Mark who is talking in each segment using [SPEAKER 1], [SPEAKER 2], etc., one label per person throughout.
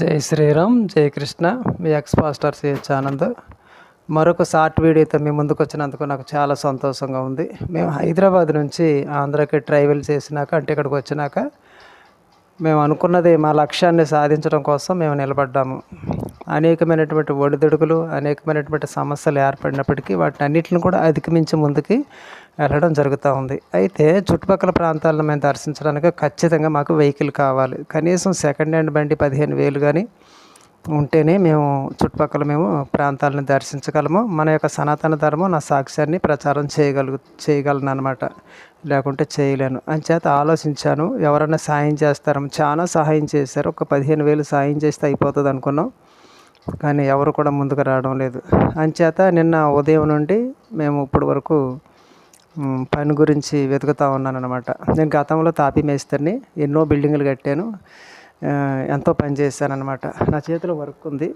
[SPEAKER 1] జై శ్రీరామ్ జై కృష్ణ. మీ ఎక్స్ పాస్టర్ సిహెచ్ ఆనంద్. మరొక షార్ట్ వీడియోతో మీ ముందుకు వచ్చినందుకు నాకు చాలా సంతోషంగా ఉంది. మేము హైదరాబాద్ నుంచి ఆంధ్రాకి ట్రావెల్ చేసినాక అంటే ఇక్కడికి వచ్చినాక మేము అనుకున్నది మా లక్ష్యాన్ని సాధించడం కోసం మేము నిలబడ్డాము. అనేకమైనటువంటి ఒడిదుడుకులు అనేకమైనటువంటి సమస్యలు ఏర్పడినప్పటికీ వాటిని అన్నిటిని కూడా అధిగమించి ముందుకి వెళ్ళడం జరుగుతూ ఉంది. అయితే చుట్టుపక్కల ప్రాంతాలను మేము దర్శించడానికి ఖచ్చితంగా మాకు వెహికల్ కావాలి. కనీసం సెకండ్ హ్యాండ్ బండి పదిహేను వేలు కానీ ఉంటేనే మేము చుట్టుపక్కల మేము ప్రాంతాలను దర్శించగలము. మన యొక్క సనాతన ధర్మం నా సాక్ష్యాన్ని ప్రచారం చేయగలుగు చేయగలను అనమాట లేకుంటే చేయలేను. అంచేత ఆలోచించాను ఎవరైనా సాయం చేస్తారో? చాలా సహాయం చేశారు. ఒక పదిహేను వేలు సాయం చేస్తే అయిపోతుంది అనుకున్నాం. కానీ ఎవరు కూడా ముందుకు రావడం లేదు. అంచేత నిన్న ఉదయం నుండి మేము ఇప్పటి వరకు పని గురించి వెతుకుతూ ఉన్నాను అనమాట నేను గతంలో తాపీ మేస్త్రిని ఎన్నో బిల్డింగులు కట్టాను. ఎంతో పని చేశాను అనమాట నా చేతిలో వర్క్ ఉంది.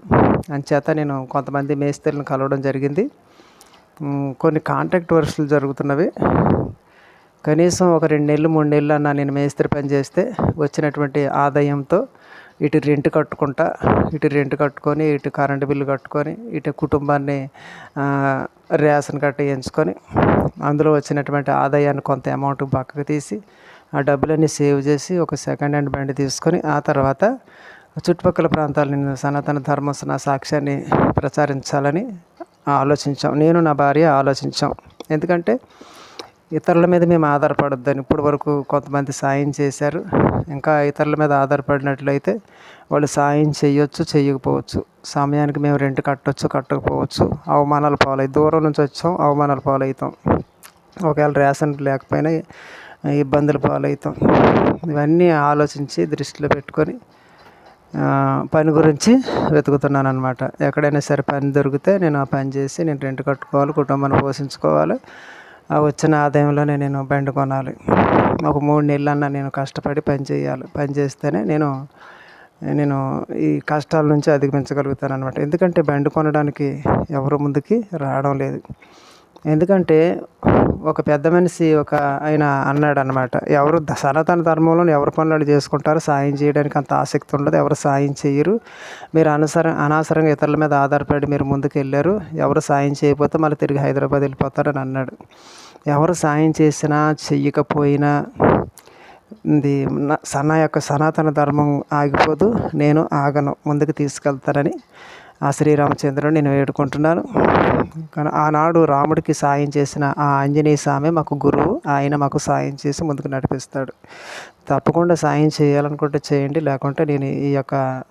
[SPEAKER 1] అంచేత నేను కొంతమంది మేస్త్రిని కలవడం జరిగింది. కొన్ని కాంట్రాక్ట్ వర్క్స్లు జరుగుతున్నవి. కనీసం ఒక రెండు నెలలు మూడు నెలలు అన్న నేను మేస్త్రి పని చేస్తే వచ్చినటువంటి ఆదాయంతో ఇటు రెంట్ కట్టుకుంటా ఇటు రెంట్ కట్టుకొని ఇటు కరెంటు బిల్లు కట్టుకొని ఇటు కుటుంబాన్ని రేషన్ కట్ట వేయించుకొని అందులో వచ్చినటువంటి ఆదాయాన్ని కొంత అమౌంట్ పక్కకు తీసి ఆ డబ్బులన్నీ సేవ్ చేసి ఒక సెకండ్ హ్యాండ్ బండి తీసుకొని ఆ తర్వాత చుట్టుపక్కల ప్రాంతాలని నేను సనాతన ధర్మ నా సాక్ష్యాన్ని ప్రచారించాలని ఆలోచించాం. నేను నా భార్య ఆలోచించాం. ఎందుకంటే ఇతరుల మీద మేము ఆధారపడొద్దని ఇప్పటి వరకు కొంతమంది సాయం చేశారు. ఇంకా ఇతరుల మీద ఆధారపడినట్లయితే వాళ్ళు సాయం చేయొచ్చు చేయకపోవచ్చు. సమయానికి మేము రెంట్ కట్టొచ్చు కట్టకపోవచ్చు. అవమానాల పాలై దూరం నుంచి వచ్చాం అవమానాల పాలవుతాం ఒకవేళ రేషన్ లేకపోయినా ఇబ్బందుల పాలవుతాం ఇవన్నీ ఆలోచించి దృష్టిలో పెట్టుకొని పని గురించి వెతుకుతున్నాను అనమాట ఎక్కడైనా సరే పని దొరికితే నేను ఆ పని చేసి నేను రెంట్ కట్టుకోవాలి కుటుంబాన్ని పోషించుకోవాలి. వచ్చిన ఆదాయంలోనే నేను బండి కొనాలి. ఒక మూడు నెలలన్నా నేను కష్టపడి పని చేయాలి. పని చేస్తేనే నేను నేను ఈ కష్టాల నుంచి అధిగమించగలుగుతాను అనమాట ఎందుకంటే బండి కొనడానికి ఎవరు ముందుకి రావడం లేదు. ఎందుకంటే ఒక పెద్ద మనిషి ఒక ఆయన అన్నాడు అనమాట ఎవరు సనాతన ధర్మంలో ఎవరి పనులు వాళ్ళు చేసుకుంటారు సాయం చేయడానికి అంత ఆసక్తి ఉండదు ఎవరు సాయం చేయరు. మీరు అనవసరం అనవసరంగా ఇతరుల మీద ఆధారపడి మీరు ముందుకు వెళ్ళారు ఎవరు సాయం చేయకపోతే మళ్ళీ తిరిగి హైదరాబాద్ వెళ్ళిపోతారని అన్నాడు. ఎవరు సాయం చేసినా చెయ్యకపోయినా ఇది నా- సన యొక్క సనాతన ధర్మం ఆగిపోదు నేను ఆగను ముందుకు తీసుకెళ్తానని ఆ శ్రీరామచంద్రుడు నేను వేడుకుంటున్నాను. కానీ ఆనాడు రాముడికి సాయం చేసిన ఆ ఆంజనేయ స్వామి మాకు గురువు. ఆయన మాకు సాయం చేసి ముందుకు నడిపిస్తాడు. తప్పకుండా సాయం చేయాలనుకుంటే చేయండి. లేకుంటే నేను ఈ యొక్క